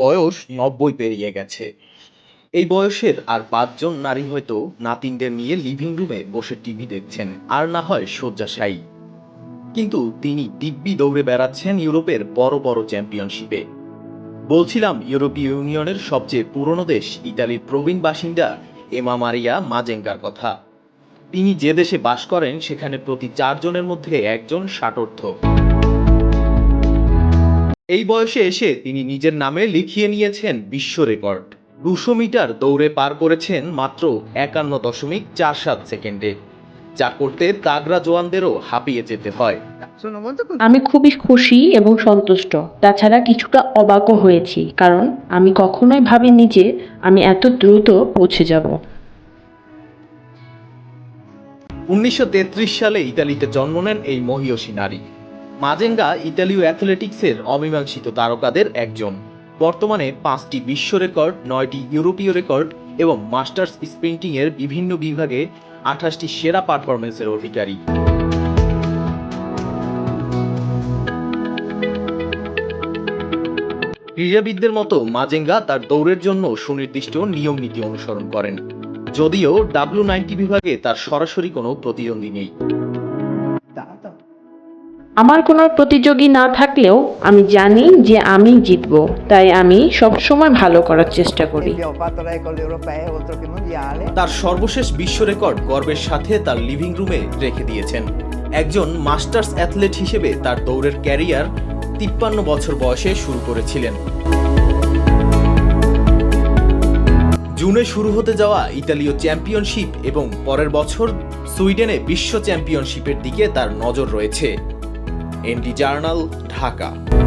বয়স নব্বই পেরিয়ে গেছে। এই বয়সের আর পাঁচজন নারী হয়তো নাতিনদের নিয়ে লিভিং রুমে বসে টিভি দেখছেন, আর না হয় শয্যাশায়ী। কিন্তু তিনি দিব্যি দৌড়ে বেড়াচ্ছেন ইউরোপের বড় বড় চ্যাম্পিয়নশিপে বলছিলাম ইউরোপীয় ইউনিয়নের সবচেয়ে পুরনো দেশ ইতালির প্রবীণ বাসিন্দা এমা মারিয়া মাজেঙ্গার কথা। তিনি যে দেশে বাস করেন, সেখানে প্রতি চারজনের মধ্যে একজন ষাটোর্ধ। এই বয়সে এসে তিনি নিজের নামে লিখিয়ে নিয়েছেন বিশ্ব রেকর্ড। দুশো মিটার দৌড়ে পার করেছেন মাত্র একান্ন দশমিক চার সাত সেকেন্ডে। যা করতে তাগরা জোয়ানদেরও হাঁপিয়ে যেতে হয়. আমি খুবই খুশি এবং সন্তুষ্ট। তাছাড়া কিছুটা অবাকও হয়েছি কারণ আমি কখনোই ভাবিনি যে আমি এত দ্রুত পৌঁছে যাব। উনিশশো তেত্রিশ সালে ইতালিতে জন্ম নেন এই মহিয়সী নারী। মাজেঙ্গা ইতালীয় অ্যাথলেটিক্সের অমীমাংসিত তারকাদের একজন। বর্তমানে পাঁচটি বিশ্ব রেকর্ড, নয়টি ইউরোপীয় রেকর্ড এবং মাস্টার্স স্প্রিন্টিং এর বিভিন্ন বিভাগে আঠাশটি সেরা পারফরমেন্সের অধিকারী। ক্রীড়াবিদদের মতো মাজেঙ্গা তার দৌড়ের জন্য সুনির্দিষ্ট নিয়ম নীতি অনুসরণ করেন। যদিও ডাব্লিউ নাইনটি বিভাগে তার সরাসরি কোনো প্রতিদ্বন্দ্বী নেই. আমার কোনো প্রতিযোগী না থাকলেও আমি জানি যে আমি জিতব, তাই আমি সবসময় ভালো করার চেষ্টা করি. তার সর্বশেষ বিশ্ব রেকর্ড গর্বের সাথে তার লিভিং রুমে রেখে দিয়েছেন। একজন মাস্টার্স অ্যাথলেট হিসেবে তার দৌড়ের ক্যারিয়ার তিপ্পান্ন বছর বয়সে শুরু করেছিলেন। জুনে শুরু হতে যাওয়া ইতালীয় চ্যাম্পিয়নশিপ এবং পরের বছর সুইডেনে বিশ্ব চ্যাম্পিয়নশিপের দিকে তার নজর রয়েছে। ND journal Dhaka.